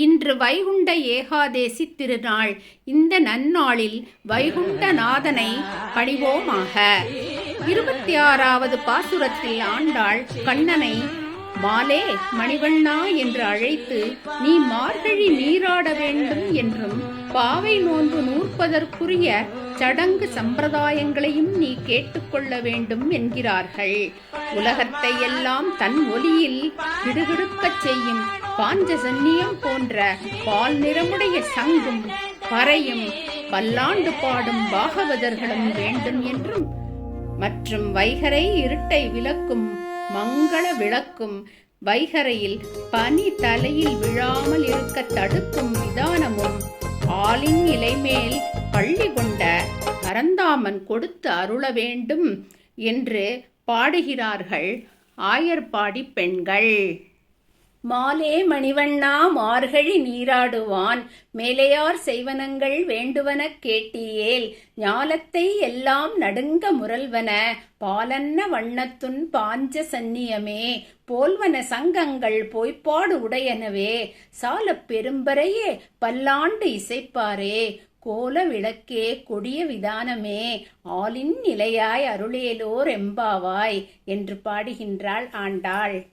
இன்று வைகுண்ட ஏகாதேசி திருநாள். இந்த நன்னாளில் வைகுண்டநாதனை பணிவோமாக. இருபத்தி ஆறாவது பாசுரத்தில் ஆண்டாள் கண்ணனை மாலே மணிவண்ணா என்று அழைத்து நீ மார்கழி நீராட வேண்டும் என்றும் பாவை நோன்பு நூற்பதற்குரிய சடங்கு சம்பிரதாயங்களையும் நீ கேட்டுக்கொள்ள வேண்டும் என்கிறார்கள். உலகத்தை எல்லாம் தன் ஒலியில் கிடுகிடுக்கச் செய்யும் பாஞ்சசன்னியம் போன்ற பால் நிறமுடைய சங்கும் பறையும் பல்லாண்டு பாடும் பாகவதர்களும் வேண்டும் என்றும் மற்றும் வைகரை இருட்டை விளக்கும் மங்கள விளக்கும் வைகரையில் பனி தலையில் விழாமல் இருக்க தடுக்கும் விதானமும் ஆளின் இலைமேல் பள்ளி கொண்ட பரந்தாமன் கொடுத்து அருள வேண்டும் என்று பாடுகிறார்கள் ஆயர்பாடி பெண்கள். மாலே மணிவண்ணா மார்கழி நீராடுவான். மேலையார் செய்வனங்கள் வேண்டுவனக் கேட்டியேல். ஞாலத்தை எல்லாம் நடுங்க முரல்வன. பாலன்ன வண்ணத்துன் பாஞ்ச சந்நியமே. போல்வன சங்கங்கள் பொய்ப்பாடு உடையனவே. சாலப் பெரும்பரையே பல்லாண்டு இசைப்பாரே. கோல விளக்கே கொடிய விதானமே. ஆலின் நிலையாய் அருளேலோர் எம்பாவாய். என்று பாடுகின்றாள் ஆண்டாள்.